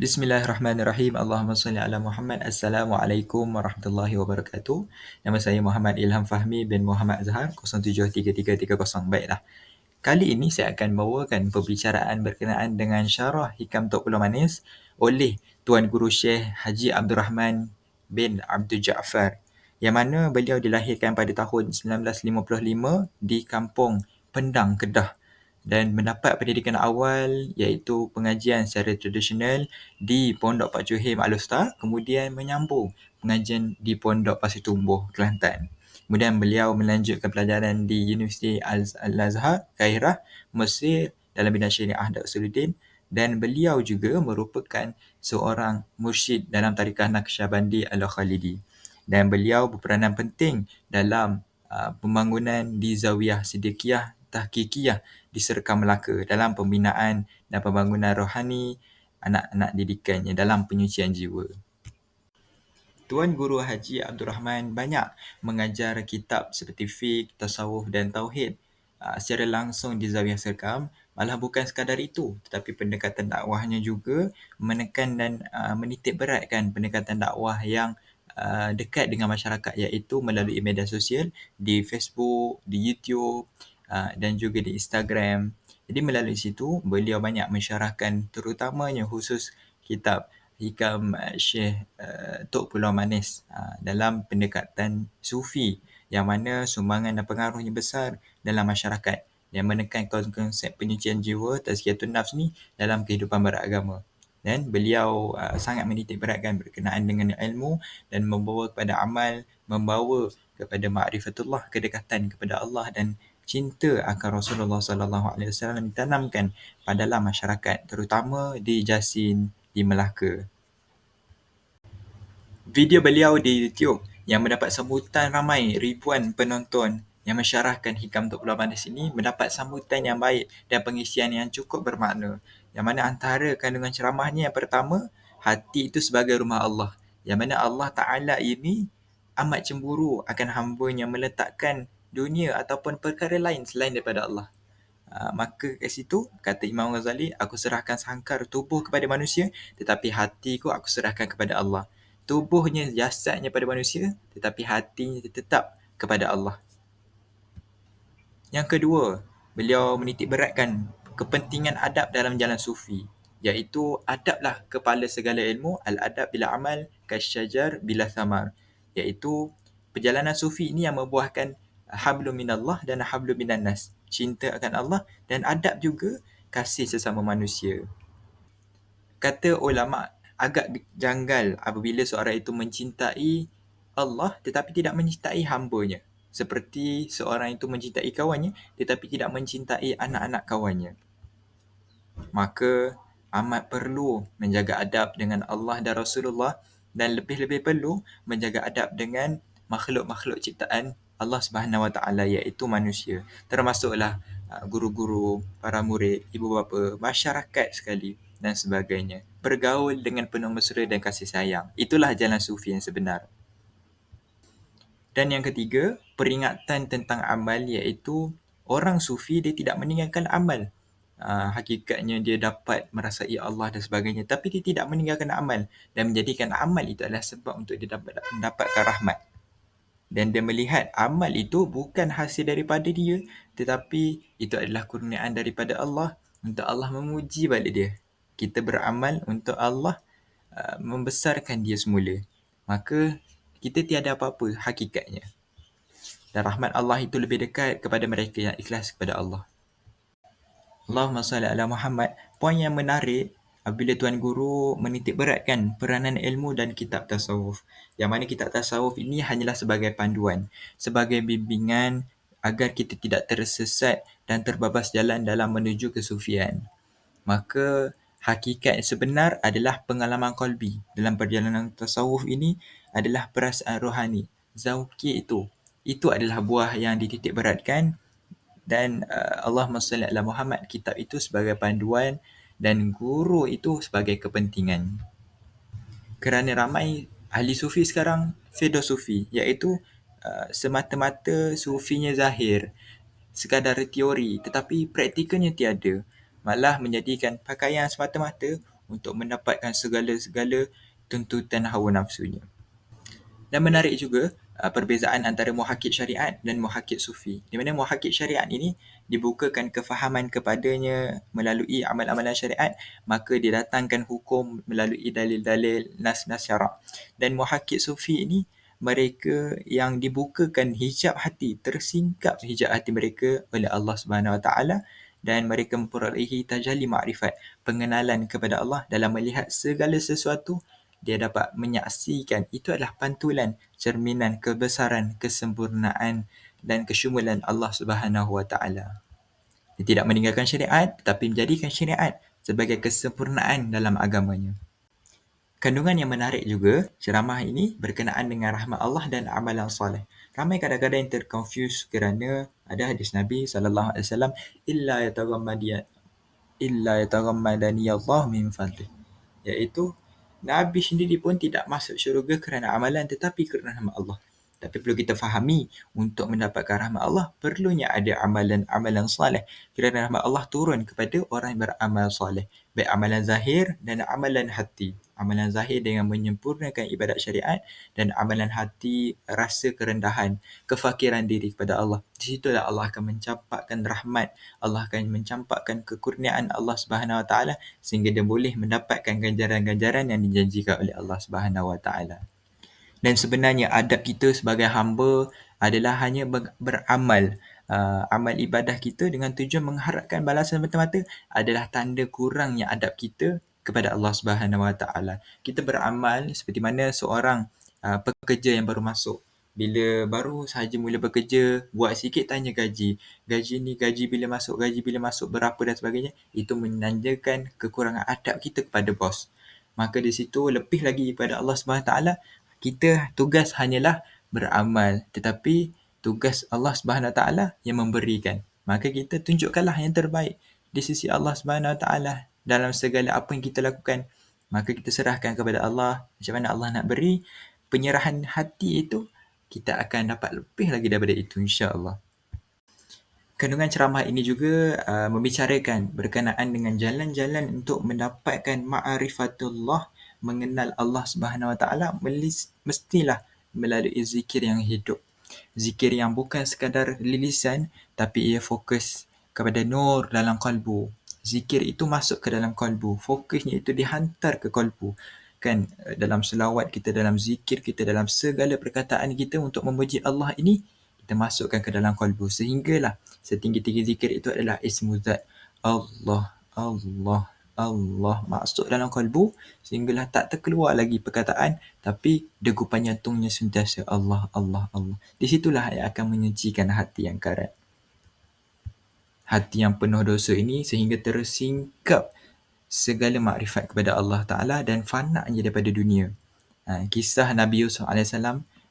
Bismillahirrahmanirrahim. Allahumma salli ala Muhammad. Assalamualaikum warahmatullahi wabarakatuh. Nama saya Muhammad Ilham Fahmi bin Muhammad Azhar 073330. Baiklah. Kali ini saya akan bawakan pembicaraan berkenaan dengan syarah Hikam Tok Pulau Manis oleh Tuan Guru Syekh Haji Abdul Rahman bin Abdul Ja'far yang mana beliau dilahirkan pada tahun 1955 di Kampung Pendang, Kedah dan mendapat pendidikan awal iaitu pengajian secara tradisional di Pondok Pak Johim Al-Ustaz kemudian menyambung pengajian di Pondok Pasir Tumbuh, Kelantan. Kemudian beliau melanjutkan pelajaran di Universiti Al-Azhar, Kairah, Mesir dalam bidang syariah usuluddin dan beliau juga merupakan seorang mursyid dalam tarikhah Naqsyabandi Al-Khalidi. Dan beliau berperanan penting dalam uh, pembangunan di Zawiyah Siddiqiyah Tahkikiyah di Serkam Melaka dalam pembinaan dan pembangunan rohani anak-anak didikannya dalam penyucian jiwa. Tuan Guru Haji Abdul Rahman banyak mengajar kitab seperti fiqh, tasawuf dan tauhid uh, secara langsung di Zawiyah Serkam. Malah bukan sekadar itu, tetapi pendekatan dakwahnya juga menekan dan uh, menitik beratkan pendekatan dakwah yang uh, dekat dengan masyarakat iaitu melalui media sosial di Facebook, di YouTube, Ah, dan juga di Instagram. Jadi melalui situ beliau banyak mensyarahkan terutamanya khusus kitab Hikam ah, Syekh uh, Tok Pulau Manis uh, dalam pendekatan sufi yang mana sumbangan dan pengaruhnya besar dalam masyarakat yang menekan konsep penyucian jiwa tazkiyatun nafs ni dalam kehidupan beragama. Dan beliau uh, sangat menitik beratkan berkenaan dengan ilmu dan membawa kepada amal, membawa kepada ma'rifatullah, kedekatan kepada Allah dan cinta akan Rasulullah sallallahu alaihi wasallam ditanamkan pada dalam masyarakat terutama di Jasin di Melaka. Video beliau di YouTube yang mendapat sambutan ramai ribuan penonton yang mensyarahkan hikam Tok Pulau Manis ini mendapat sambutan yang baik dan pengisian yang cukup bermakna. Yang mana antara kandungan ceramahnya yang pertama, hati itu sebagai rumah Allah. Yang mana Allah Ta'ala ini amat cemburu akan hamba yang meletakkan dunia ataupun perkara lain selain daripada Allah. Uh, maka kat situ, kata Imam Ghazali, aku serahkan sangkar tubuh kepada manusia tetapi hatiku aku serahkan kepada Allah. Tubuhnya, jasadnya pada manusia tetapi hatinya tetap kepada Allah. Yang kedua, beliau menitik beratkan kepentingan adab dalam jalan sufi iaitu adablah kepala segala ilmu al-adab bila amal kasyajar bila samar iaitu perjalanan sufi ini yang membuahkan hablu minallah dan hablu minan nas. Cinta akan Allah dan adab juga kasih sesama manusia. Kata ulama agak janggal apabila seorang itu mencintai Allah tetapi tidak mencintai hambanya. Seperti seorang itu mencintai kawannya tetapi tidak mencintai anak-anak kawannya. Maka amat perlu menjaga adab dengan Allah dan Rasulullah dan lebih-lebih perlu menjaga adab dengan makhluk-makhluk ciptaan Allah Subhanahu Wa Taala iaitu manusia termasuklah uh, guru-guru, para murid, ibu bapa, masyarakat sekali dan sebagainya. Bergaul dengan penuh mesra dan kasih sayang. Itulah jalan sufi yang sebenar. Dan yang ketiga, peringatan tentang amal iaitu orang sufi dia tidak meninggalkan amal. Uh, hakikatnya dia dapat merasai Allah dan sebagainya tapi dia tidak meninggalkan amal dan menjadikan amal itu adalah sebab untuk dia dapat mendapatkan rahmat dan dia melihat amal itu bukan hasil daripada dia tetapi itu adalah kurniaan daripada Allah untuk Allah memuji balik dia. Kita beramal untuk Allah uh, membesarkan dia semula. Maka kita tiada apa-apa hakikatnya. Dan rahmat Allah itu lebih dekat kepada mereka yang ikhlas kepada Allah. Allahumma salli ala Muhammad. Poin yang menarik apabila Tuan Guru menitik beratkan peranan ilmu dan kitab tasawuf. Yang mana kitab tasawuf ini hanyalah sebagai panduan, sebagai bimbingan agar kita tidak tersesat dan terbabas jalan dalam menuju kesufian. Maka hakikat sebenar adalah pengalaman kolbi dalam perjalanan tasawuf ini adalah perasaan rohani. Zauki itu. Itu adalah buah yang dititik beratkan dan uh, Allah SWT Muhammad kitab itu sebagai panduan dan guru itu sebagai kepentingan. Kerana ramai ahli sufi sekarang filosofi iaitu uh, semata-mata sufinya zahir sekadar teori tetapi praktikalnya tiada malah menjadikan pakaian semata-mata untuk mendapatkan segala-segala tuntutan hawa nafsunya. Dan menarik juga uh, perbezaan antara muhakik syariat dan muhakik sufi. Di mana muhakik syariat ini dibukakan kefahaman kepadanya melalui amal-amalan syariat, maka dia datangkan hukum melalui dalil-dalil nas-nas syarak. Dan muhakik sufi ini mereka yang dibukakan hijab hati, tersingkap hijab hati mereka oleh Allah Subhanahu Wa Taala dan mereka memperolehi tajalli ma'rifat, pengenalan kepada Allah dalam melihat segala sesuatu dia dapat menyaksikan itu adalah pantulan cerminan kebesaran, kesempurnaan dan kesyumulan Allah Subhanahu Wa Taala. Dia tidak meninggalkan syariat tetapi menjadikan syariat sebagai kesempurnaan dalam agamanya. Kandungan yang menarik juga ceramah ini berkenaan dengan rahmat Allah dan amalan soleh. Ramai kadang-kadang yang terconfuse kerana ada hadis Nabi sallallahu alaihi wasallam illa yataghammadiya illa yataghammadani Allah min fadlih iaitu Nabi sendiri pun tidak masuk syurga kerana amalan tetapi kerana rahmat Allah. Tapi perlu kita fahami, untuk mendapatkan rahmat Allah, perlunya ada amalan-amalan salih. Kerana rahmat Allah turun kepada orang yang beramal salih. Baik amalan zahir dan amalan hati. Amalan zahir dengan menyempurnakan ibadat syariat dan amalan hati rasa kerendahan, kefakiran diri kepada Allah. Di situlah Allah akan mencampakkan rahmat, Allah akan mencampakkan kekurniaan Allah Subhanahu Wa Taala sehingga dia boleh mendapatkan ganjaran-ganjaran yang dijanjikan oleh Allah Subhanahu Wa Taala. Dan sebenarnya adab kita sebagai hamba adalah hanya beramal. Uh, amal ibadah kita dengan tujuan mengharapkan balasan mata-mata adalah tanda kurangnya adab kita kepada Allah Subhanahu Wa Taala. Kita beramal seperti mana seorang uh, pekerja yang baru masuk. Bila baru sahaja mula bekerja, buat sikit tanya gaji. Gaji ni gaji bila masuk, gaji bila masuk, berapa dan sebagainya. Itu menandakan kekurangan adab kita kepada bos. Maka di situ lebih lagi kepada Allah Subhanahu kita tugas hanyalah beramal tetapi tugas Allah Subhanahu taala yang memberikan. Maka kita tunjukkanlah yang terbaik di sisi Allah Subhanahu taala dalam segala apa yang kita lakukan. Maka kita serahkan kepada Allah macam mana Allah nak beri penyerahan hati itu kita akan dapat lebih lagi daripada itu insya-Allah. Kandungan ceramah ini juga uh, membicarakan berkenaan dengan jalan-jalan untuk mendapatkan ma'rifatullah mengenal Allah Subhanahu Wa Taala mestilah melalui zikir yang hidup. Zikir yang bukan sekadar lilisan tapi ia fokus kepada nur dalam kalbu. Zikir itu masuk ke dalam kalbu. Fokusnya itu dihantar ke kalbu. Kan dalam selawat kita, dalam zikir kita, dalam segala perkataan kita untuk memuji Allah ini, kita masukkan ke dalam kalbu. Sehinggalah setinggi-tinggi zikir itu adalah ismuzat. Allah, Allah, Allah masuk dalam kalbu sehinggalah tak terkeluar lagi perkataan tapi degupan jantungnya sentiasa Allah Allah Allah. Di situlah yang akan menyucikan hati yang karat. Hati yang penuh dosa ini sehingga tersingkap segala makrifat kepada Allah Ta'ala dan fana'nya daripada dunia. Ha, kisah Nabi Yusuf AS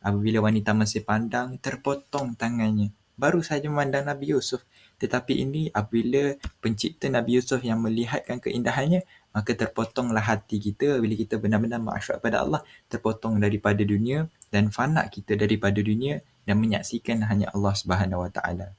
apabila wanita masih pandang terpotong tangannya. Baru saja memandang Nabi Yusuf tetapi ini apabila pencipta Nabi Yusuf yang melihatkan keindahannya, maka terpotonglah hati kita bila kita benar-benar makrifat pada Allah, terpotong daripada dunia dan fana kita daripada dunia dan menyaksikan hanya Allah Subhanahu Wa Taala.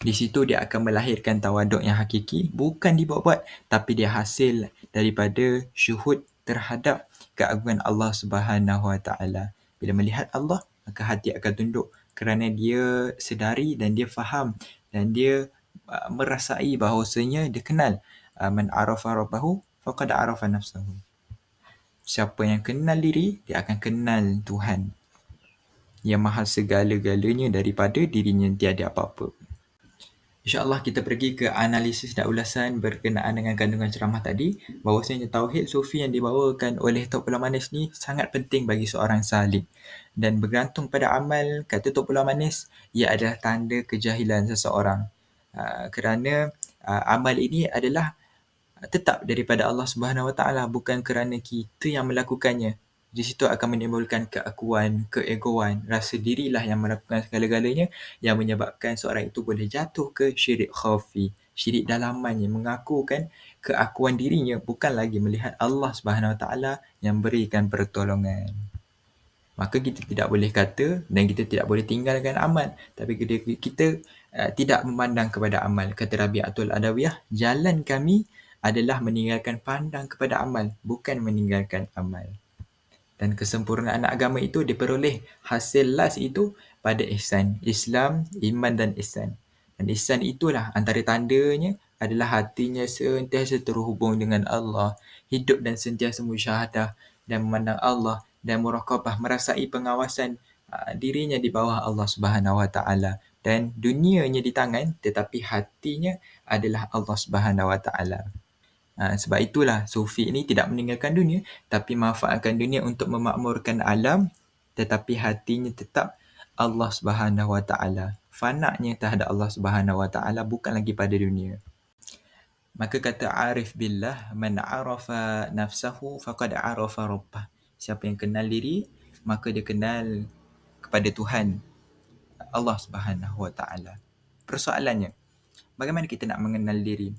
Di situ dia akan melahirkan tawaduk yang hakiki, bukan dibuat-buat, tapi dia hasil daripada syuhud terhadap keagungan Allah Subhanahu Wa Taala. Bila melihat Allah, maka hati akan tunduk kerana dia sedari dan dia faham dan dia uh, merasai bahawasanya dia kenal uh, man arafa rabbahu faqad arafa nafsahu. Siapa yang kenal diri, dia akan kenal Tuhan yang maha segala-galanya daripada dirinya tiada apa-apa. InsyaAllah kita pergi ke analisis dan ulasan berkenaan dengan kandungan ceramah tadi. Bahawasanya Tauhid Sufi yang dibawakan oleh Tok Pulau Manis ni sangat penting bagi seorang salik. Dan bergantung pada amal, kata Tok Pulau Manis, ia adalah tanda kejahilan seseorang. Uh, kerana uh, amal ini adalah tetap daripada Allah Subhanahu Wa Taala bukan kerana kita yang melakukannya di situ akan menimbulkan keakuan, keegoan, rasa dirilah yang melakukan segala-galanya yang menyebabkan seorang itu boleh jatuh ke syirik khafi, syirik dalaman yang mengakukan keakuan dirinya bukan lagi melihat Allah Subhanahu Wa Taala yang berikan pertolongan. Maka kita tidak boleh kata dan kita tidak boleh tinggalkan amal. Tapi kita, kita uh, tidak memandang kepada amal. Kata Rabi'atul Adawiyah, jalan kami adalah meninggalkan pandang kepada amal, bukan meninggalkan amal. Dan kesempurnaan agama itu diperoleh hasil last itu pada ihsan. Islam, iman dan ihsan. Dan ihsan itulah antara tandanya adalah hatinya sentiasa terhubung dengan Allah, hidup dan sentiasa musyahadah dan memandang Allah dan muraqabah merasai pengawasan uh, dirinya di bawah Allah Subhanahu Wa Taala dan dunianya di tangan tetapi hatinya adalah Allah Subhanahu Wa Taala. Ha, sebab itulah Sufi ini tidak meninggalkan dunia tapi manfaatkan dunia untuk memakmurkan alam tetapi hatinya tetap Allah Subhanahu Wa Taala. Fanaknya terhadap Allah Subhanahu Wa Taala bukan lagi pada dunia. Maka kata Arif Billah, man arafa nafsahu faqad arafa rabbah. Siapa yang kenal diri, maka dia kenal kepada Tuhan Allah Subhanahu Wa Taala. Persoalannya, bagaimana kita nak mengenal diri?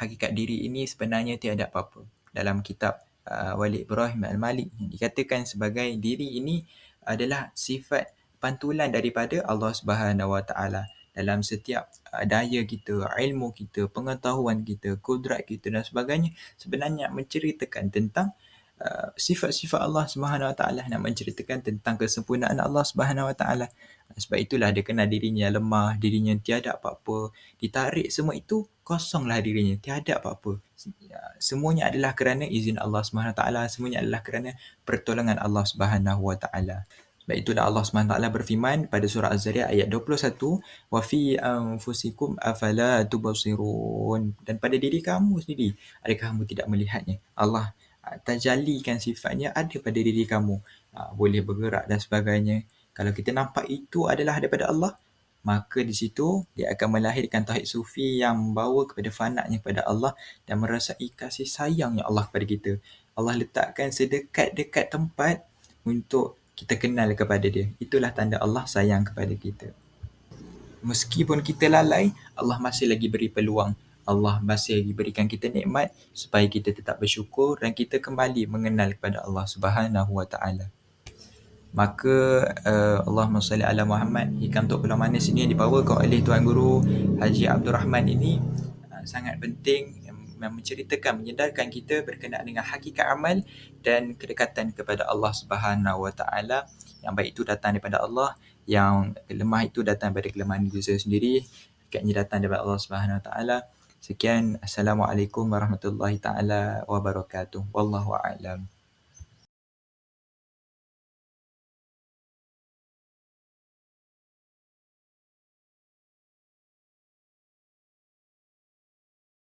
Hakikat diri ini sebenarnya tiada apa-apa. Dalam kitab uh, Walid Ibrahim Al-Malik dikatakan sebagai diri ini adalah sifat pantulan daripada Allah Subhanahu Wa Taala dalam setiap uh, daya kita, ilmu kita, pengetahuan kita, kudrat kita dan sebagainya sebenarnya menceritakan tentang sifat-sifat Allah Subhanahu Wa Taala nak menceritakan tentang kesempurnaan Allah Subhanahu Wa Taala. Sebab itulah dia kenal dirinya lemah, dirinya tiada apa-apa. Ditarik semua itu kosonglah dirinya, tiada apa-apa. Ya, semuanya adalah kerana izin Allah Subhanahu Taala, semuanya adalah kerana pertolongan Allah Subhanahu Wa Taala. Sebab itulah Allah Taala berfirman pada surah Az-Zariyat ayat 21, "Wa fi anfusikum afala tubsirun?" Dan pada diri kamu sendiri, adakah kamu tidak melihatnya? Allah tajalikan sifatnya ada pada diri kamu. Ah, boleh bergerak dan sebagainya. Kalau kita nampak itu adalah daripada Allah, maka di situ dia akan melahirkan tauhid sufi yang membawa kepada fanatnya kepada Allah dan merasai kasih sayangnya Allah kepada kita. Allah letakkan sedekat-dekat tempat untuk kita kenal kepada dia. Itulah tanda Allah sayang kepada kita. Meskipun kita lalai, Allah masih lagi beri peluang. Allah masih lagi berikan kita nikmat supaya kita tetap bersyukur dan kita kembali mengenal kepada Allah Subhanahu Wa Taala. Maka uh, Allahumma salli ala Muhammad hikam Tok Pulau Manis ini yang dibawakan oleh Tuan Guru Haji Abdul Rahman ini uh, sangat penting yang menceritakan menyedarkan kita berkenaan dengan hakikat amal dan kedekatan kepada Allah Subhanahu Wa Taala. Yang baik itu datang daripada Allah yang lemah itu datang daripada kelemahan diri sendiri hakikatnya datang daripada Allah Subhanahu Wa Taala sekian. Assalamualaikum warahmatullahi taala wabarakatuh. Wallahu a'lam